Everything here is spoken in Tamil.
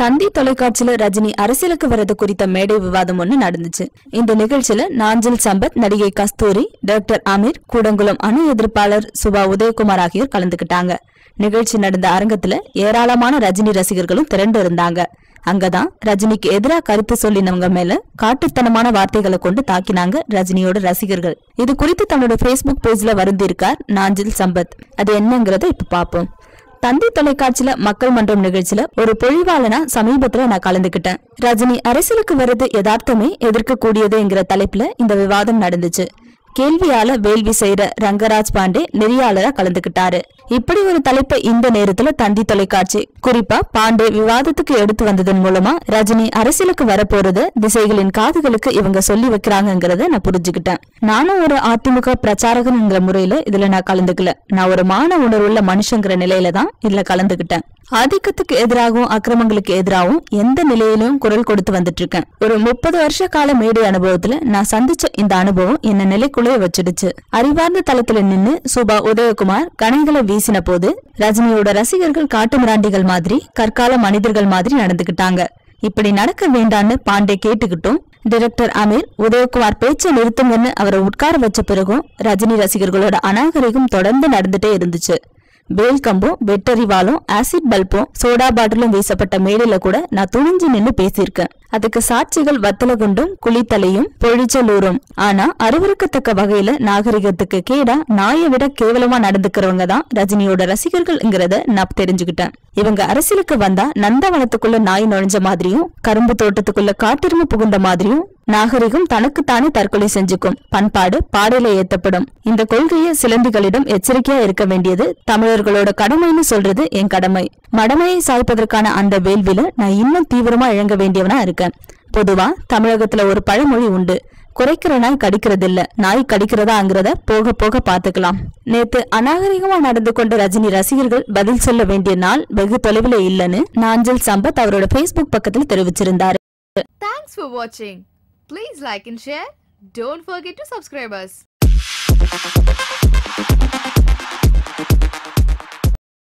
தந்தி தொலைக்காட்சியில ரஜினி அரசியலுக்கு வரது குறித்த மேடை விவாதம் ஒண்ணு நடந்துச்சு. இந்த நிகழ்ச்சியில நாஞ்சில் சம்பத் நடிகை கஸ்தூரி டாக்டர் அமீர் கூடங்குளம் அணு எதிர்ப்பாளர் சுபா உதயகுமார் ஆகியோர் கலந்துக்கிட்டாங்க நிகழ்ச்சி நடந்த அரங்கத்துல ஏராளமான ரஜினி ரசிகர்களும் திரண்டு இருந்தாங்க. அங்கதான் ரஜினிக்கு எதிராக கருத்து சொல்லினவங்க மேல காட்டுத்தனமான வார்த்தைகளை கொண்டு தாக்கினாங்க ரஜினியோட ரசிகர்கள். இது குறித்து தன்னோட ஃபேஸ்புக் பேஜ்ல வருந்திருக்கார் நாஞ்சில் சம்பத். அது என்னங்கறத இப்ப பாப்போம் தந்தி தொலைக்காட்சியில மக்கள் மன்றம் நிகழ்ச்சியில ஒரு பொழிவாளனா சமீபத்துல நான் கலந்துக்கிட்டேன். ரஜினி அரசியலுக்கு வர்றது யதார்த்தமே எதிர்க்க கூடியதுங்கிற தலைப்புல இந்த விவாதம் நடந்துச்சு. கேள்வியால வேள்வி செய்யற ரங்கராஜ் பாண்டே நெறியாளரா கலந்துக்கிட்டாரு. இப்படி ஒரு தலைப்பை இந்த நேரத்துல தந்தி தொலைக்காட்சி குறிப்பா பாண்டே விவாதத்துக்கு எடுத்து வந்ததன் மூலமா ரஜினி அரசியலுக்கு வரப்போறது திசைகளின் காதுகளுக்கு இவங்க சொல்லி வைக்கிறாங்கிறத நான் புரிஞ்சுக்கிட்டேன். நானும் ஒரு அதிமுக பிரச்சாரகன்ங்கிற முறையில இதுல நான் கலந்துக்கல. நான் ஒரு மான உணர்வுள்ள மனுஷங்கிற நிலையில தான் இதுல கலந்துக்கிட்டேன். ஆதிக்கத்துக்கு எதிராகவும் அக்கிரமங்களுக்கு எதிராகவும் எந்த நிலையிலும் குரல் கொடுத்து வந்துட்டு இருக்கேன் ஒரு முப்பது வருஷ கால மேடை அனுபவத்துல நான் சந்திச்ச இந்த அனுபவம் என்ன நிலைக்குள்ளே வச்சிடுச்சு. அறிவார்ந்த தளத்துல நின்னு சுபா உதயகுமார் கணைகளை வீசின போது ரஜினியோட ரசிகர்கள் காட்டுமிராண்டிகள் மாதிரி கற்கால மனிதர்கள் மாதிரி நடந்துக்கிட்டாங்க. இப்படி நடக்க வேண்டான்னு பாண்டே கேட்டுக்கிட்டும் டைரக்டர் அமீர் உதயகுமார் பேச்சை நிறுத்துங்கன்னு அவரை உட்கார வச்ச பிறகும் ரஜினி ரசிகர்களோட அநாகரிகம் தொடர்ந்து நடந்துட்டே இருந்துச்சு. வேல் வெட்டரிவாலும் ஆசிட் பல்பும் சோடா பாட்டிலும் வீசப்பட்ட மேடையில கூட நான் துணிஞ்சு நின்னு பேசியிருக்கேன். அதுக்கு சாட்சிகள் வத்தலகுண்டும் குளித்தலையும் பொழிச்சலூரும். ஆனா அருவருக்கத்தக்க வகையில நாகரிகத்துக்கு கேடா நாயை விட கேவலமா நடந்துக்கிறவங்க தான் ரஜினியோட ரசிகர்கள்ங்கிறத நான் தெரிஞ்சுக்கிட்டேன். இவங்க அரசியலுக்கு வந்தா நந்தவனத்துக்குள்ள நாய் நுழைஞ்ச மாதிரியும் கரும்பு தோட்டத்துக்குள்ள காட்டெருமை புகுந்த மாதிரியும் நாகரிகம் தனக்குத்தானே தற்கொலை செஞ்சுக்கும். பண்பாடு பாடையில ஏத்தப்படும். இந்த கொள்கையை சிலந்திகளிடம் எச்சரிக்கையா இருக்க வேண்டியது தமிழர்களோட கடமைன்னு சொல்றது என் கடமை. மடமையை சாய்ப்பதற்கான அந்த வேள்வில நான் இன்னும் தீவிரமா இழங்க வேண்டியவனா இருக்கேன். பொதுவா தமிழகத்துல ஒரு பழமொழி உண்டு. குறைக்கிற நாய் கடிக்கிறதில்ல. நாய் கடிக்கிறதாங்கிறத போக போக பாத்துக்கலாம். நேத்து அநாகரிகமா நடந்து கொண்ட ரஜினி ரசிகர்கள் பதில் சொல்ல வேண்டிய நாள் வெகு தொலைவில் இல்லைன்னு நாஞ்சல் சம்பத் அவரோட ஃபேஸ்புக் பக்கத்தில் தெரிவிச்சிருந்தாரு. தேங்க்ஸ் வாட்சிங் please like like share share. Don't forget to subscribe.